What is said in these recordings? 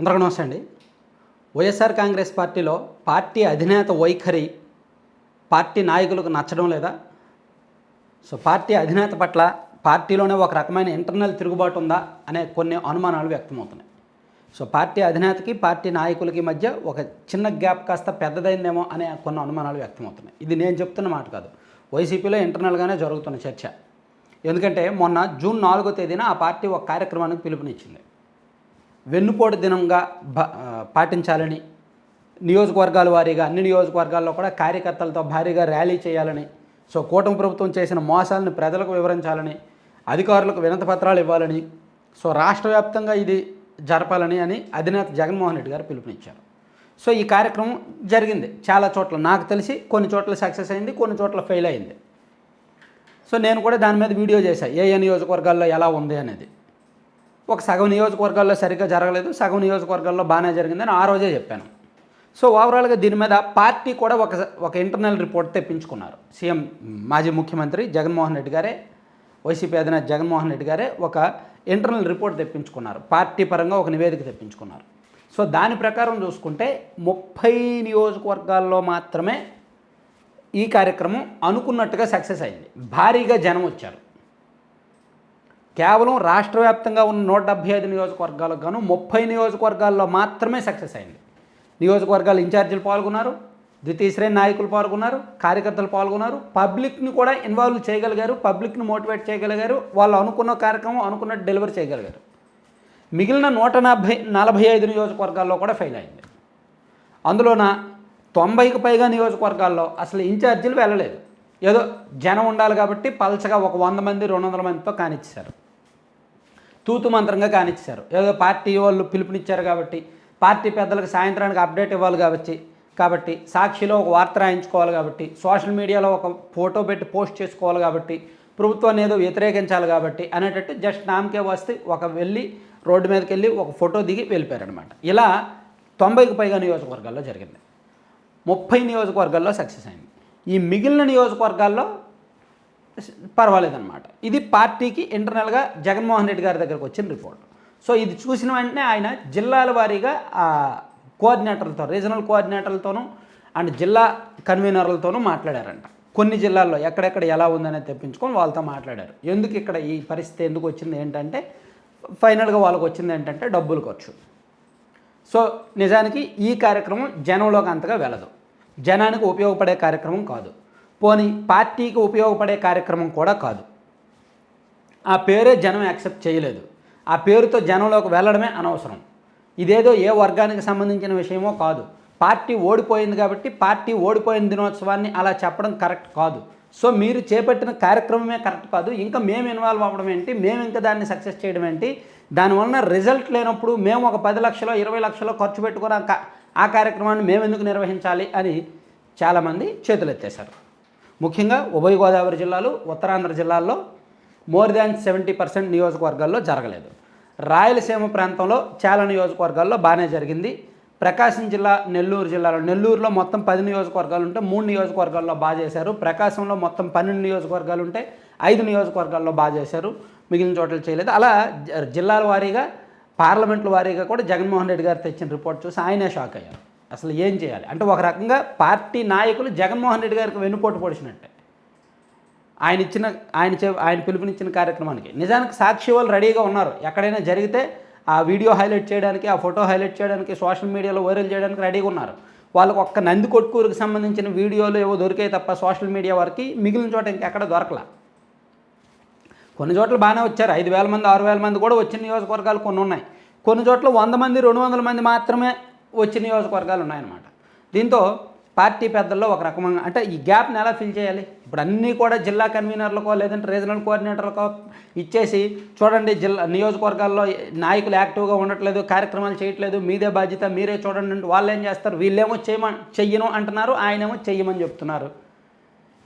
అందరికీ నమస్తే అండి. వైఎస్ఆర్ కాంగ్రెస్ పార్టీలో పార్టీ అధినేత వైఖరి పార్టీ నాయకులకు నచ్చడం లేదా? సో పార్టీ అధినేత పట్ల పార్టీలోనే ఒక రకమైన ఇంటర్నల్ తిరుగుబాటు ఉందా అనే కొన్ని అనుమానాలు వ్యక్తమవుతున్నాయి. సో పార్టీ అధినేతకి పార్టీ నాయకులకి మధ్య ఒక చిన్న గ్యాప్ కాస్త పెద్దదైందేమో అనే కొన్ని అనుమానాలు వ్యక్తమవుతున్నాయి. ఇది నేను చెప్తున్న మాట కాదు. వైసీపీలో ఇంటర్నల్గానే జరుగుతున్న చర్చ. ఎందుకంటే మొన్న జూన్ నాలుగో తేదీన ఆ పార్టీ ఒక కార్యక్రమానికి పిలుపునిచ్చింది. వెన్నుపోటు దినంగా భ- పాటించాలని నియోజకవర్గాల వారీగా అన్ని నియోజకవర్గాల్లో కూడా కార్యకర్తలతో భారీగా ర్యాలీ చేయాలని సో కూటమి ప్రభుత్వం చేసిన మోసాలను ప్రజలకు వివరించాలని అధికారులకు వినతి పత్రాలు ఇవ్వాలని సో రాష్ట్ర వ్యాప్తంగా ఇది జరపాలని అని అధినేత జగన్మోహన్ రెడ్డి గారు పిలుపునిచ్చారు. సో ఈ కార్యక్రమం జరిగింది చాలా చోట్ల. నాకు తెలిసి కొన్ని చోట్ల సక్సెస్ అయింది కొన్ని చోట్ల ఫెయిల్ అయింది. సో నేను కూడా దాని మీద వీడియో చేశాను ఏ ఏ నియోజకవర్గాల్లో ఎలా ఉంది అనేది. ఒక సగం నియోజకవర్గాల్లో సరిగ్గా జరగలేదు సగం నియోజకవర్గాల్లో బాగానే జరిగిందని ఆ రోజే చెప్పాను. సో ఓవరాల్గా దీని మీద పార్టీ కూడా ఒక ఒక ఇంటర్నల్ రిపోర్ట్ తెప్పించుకున్నారు. సీఎం మాజీ ముఖ్యమంత్రి జగన్మోహన్ రెడ్డి గారే వైసీపీ అధినేత జగన్మోహన్ రెడ్డి గారే ఒక ఇంటర్నల్ రిపోర్ట్ తెప్పించుకున్నారు. పార్టీ పరంగా ఒక నివేదిక తెప్పించుకున్నారు. సో దాని ప్రకారం చూసుకుంటే ముప్పై నియోజకవర్గాల్లో మాత్రమే ఈ కార్యక్రమం అనుకున్నట్టుగా సక్సెస్ అయింది. భారీగా జనం వచ్చారు. కేవలం రాష్ట్ర వ్యాప్తంగా ఉన్న నూట డెబ్బై ఐదు నియోజకవర్గాలకు గాను ముప్పై నియోజకవర్గాల్లో మాత్రమే సక్సెస్ అయింది. నియోజకవర్గాల ఇన్ఛార్జీలు పాల్గొన్నారు ద్వితీయ శ్రేణి నాయకులు పాల్గొన్నారు కార్యకర్తలు పాల్గొన్నారు పబ్లిక్ని కూడా ఇన్వాల్వ్ చేయగలిగారు పబ్లిక్ని మోటివేట్ చేయగలిగారు వాళ్ళు అనుకున్న కార్యక్రమం అనుకున్నట్టు డెలివరీ చేయగలిగారు. మిగిలిన నూట నలభై నలభై ఐదు నియోజకవర్గాల్లో కూడా ఫెయిల్ అయింది. అందులోన తొంభైకి పైగా నియోజకవర్గాల్లో అసలు ఇన్ఛార్జీలు వెళ్ళలేదు. ఏదో జనం ఉండాలి కాబట్టి పలచగా ఒక వంద మంది రెండు వందల మందితో కానిచ్చారు తూతు మంత్రంగా కానిచ్చారు ఏదో పార్టీ వాళ్ళు పిలుపునిచ్చారు కాబట్టి పార్టీ పెద్దలకు సాయంత్రానికి అప్డేట్ ఇవ్వాలి కాబట్టి కాబట్టి సాక్షిలో ఒక వార్త రాయించుకోవాలి కాబట్టి సోషల్ మీడియాలో ఒక ఫోటో పెట్టి పోస్ట్ చేసుకోవాలి కాబట్టి ప్రభుత్వాన్ని ఏదో వ్యతిరేకించాలి కాబట్టి అనేటట్టు జస్ట్ నామకే వస్తే ఒక వెళ్ళి రోడ్డు మీదకి వెళ్ళి ఒక ఫోటో దిగి వెళ్ళిపోయారనమాట ఇలా తొంభైకి పైగా నియోజకవర్గాల్లో జరిగింది. ముప్పై నియోజకవర్గాల్లో సక్సెస్ అయింది. ఈ మిగిలిన నియోజకవర్గాల్లో పర్వాలేదన్నమాట. ఇది పార్టీకి ఇంటర్నల్గా జగన్మోహన్ రెడ్డి గారి దగ్గరకు వచ్చిన రిపోర్ట్. సో ఇది చూసిన వెంటనే ఆయన జిల్లాల వారీగా కోఆర్డినేటర్లతో రీజనల్ కోఆర్డినేటర్లతోనూ అండ్ జిల్లా కన్వీనర్లతోనూ మాట్లాడారంట. కొన్ని జిల్లాల్లో ఎక్కడెక్కడ ఎలా ఉందనేది తెప్పించుకొని వాళ్ళతో మాట్లాడారు. ఎందుకు ఇక్కడ ఈ పరిస్థితి ఎందుకు వచ్చింది ఏంటంటే ఫైనల్గా వాళ్ళకు వచ్చింది ఏంటంటే డబ్బులు ఖర్చు. సో నిజానికి ఈ కార్యక్రమం జనంలోకి అంతగా వెళ్ళదు. జనానికి ఉపయోగపడే కార్యక్రమం కాదు. పోనీ పార్టీకి ఉపయోగపడే కార్యక్రమం కూడా కాదు. ఆ పేరే జనం యాక్సెప్ట్ చేయలేదు. ఆ పేరుతో జనంలోకి వెళ్ళడమే అనవసరం. ఇదేదో ఏ వర్గానికి సంబంధించిన విషయమో కాదు. పార్టీ ఓడిపోయింది కాబట్టి పార్టీ ఓడిపోయిన దినోత్సవాన్ని అలా చెప్పడం కరెక్ట్ కాదు. సో మీరు చేపట్టిన కార్యక్రమమే కరెక్ట్ కాదు. ఇంకా మేము ఇన్వాల్వ్ అవ్వడం ఏంటి? మేము ఇంకా దాన్ని సక్సెస్ చేయడం ఏంటి? దానివలన రిజల్ట్ లేనప్పుడు మేము ఒక పది లక్షలో ఇరవై లక్షలో ఖర్చు పెట్టుకుని ఆ కార్యక్రమాన్ని మేము ఎందుకు నిర్వహించాలి అని చాలామంది చేతులెత్తేశారు. ముఖ్యంగా ఉభయ గోదావరి జిల్లాలు ఉత్తరాంధ్ర జిల్లాల్లో మోర్ దాన్ సెవెంటీ పర్సెంట్ నియోజకవర్గాల్లో జరగలేదు. రాయలసీమ ప్రాంతంలో చాలా నియోజకవర్గాల్లో బాగానే జరిగింది. ప్రకాశం జిల్లా నెల్లూరు జిల్లాలో నెల్లూరులో మొత్తం పది నియోజకవర్గాలు ఉంటే మూడు నియోజకవర్గాల్లో బాగా చేశారు. ప్రకాశంలో మొత్తం పన్నెండు నియోజకవర్గాలు ఉంటే ఐదు నియోజకవర్గాల్లో బాగా చేశారు. మిగిలిన చోట్ల చేయలేదు. అలా జిల్లాల వారీగా పార్లమెంట్ల వారీగా కూడా జగన్మోహన్ రెడ్డి గారు తెచ్చిన రిపోర్ట్ చూసి ఆయనే షాక్ అయ్యారు. అసలు ఏం చేయాలి? అంటే ఒక రకంగా పార్టీ నాయకులు జగన్మోహన్ రెడ్డి గారికి వెన్నుపోటు పొడిచినట్టే. ఆయన ఇచ్చిన ఆయన చే ఆయన పిలుపునిచ్చిన కార్యక్రమానికి. నిజానికి సాక్షి వాళ్ళు రెడీగా ఉన్నారు. ఎక్కడైనా జరిగితే ఆ వీడియో హైలైట్ చేయడానికి ఆ ఫోటో హైలైట్ చేయడానికి సోషల్ మీడియాలో వైరల్ చేయడానికి రెడీగా ఉన్నారు. వాళ్ళకు ఒక్క నంది కొట్టుకూరుకు సంబంధించిన వీడియోలు ఏవో దొరికాయి తప్ప సోషల్ మీడియా వరకు మిగిలిన చోట ఇంకెక్కడ దొరకలా. కొన్ని చోట్ల బాగానే వచ్చారు. ఐదు వేల మంది ఆరు వేల మంది కూడా వచ్చిన నియోజకవర్గాలు కొన్ని ఉన్నాయి. కొన్ని చోట్ల వంద మంది రెండు వందల మంది మాత్రమే వచ్చి నియోజకవర్గాలు ఉన్నాయన్నమాట. దీంతో పార్టీ పెద్దల్లో ఒక రకమైన అంటే ఈ గ్యాప్ని ఎలా ఫిల్ చేయాలి? ఇప్పుడు అన్నీ కూడా జిల్లా కన్వీనర్లకో లేదంటే రీజనల్ కోఆర్డినేటర్లకో ఇచ్చేసి చూడండి జిల్లా నియోజకవర్గాల్లో నాయకులు యాక్టివ్గా ఉండట్లేదు కార్యక్రమాలు చేయట్లేదు మీదే బాధ్యత మీరే చూడండి అంటే వాళ్ళు ఏం చేస్తారు? వీళ్ళేమో చేయమ చెయ్యను అంటున్నారు ఆయనేమో చెయ్యమని చెప్తున్నారు.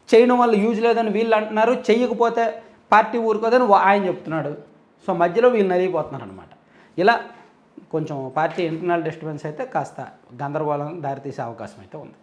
చేయడం వల్ల యూజ్ లేదని వీళ్ళు అంటున్నారు చెయ్యకపోతే పార్టీ ఊరుకోదని ఆయన చెప్తున్నాడు. సో మధ్యలో వీళ్ళు నలిగిపోతున్నారు అనమాట ఇలా కొంచెం పార్టీ ఇంటర్నల్ డిస్టర్బెన్స్ అయితే కాస్త గందరగోళం దారితీసే అవకాశం అయితే ఉంది.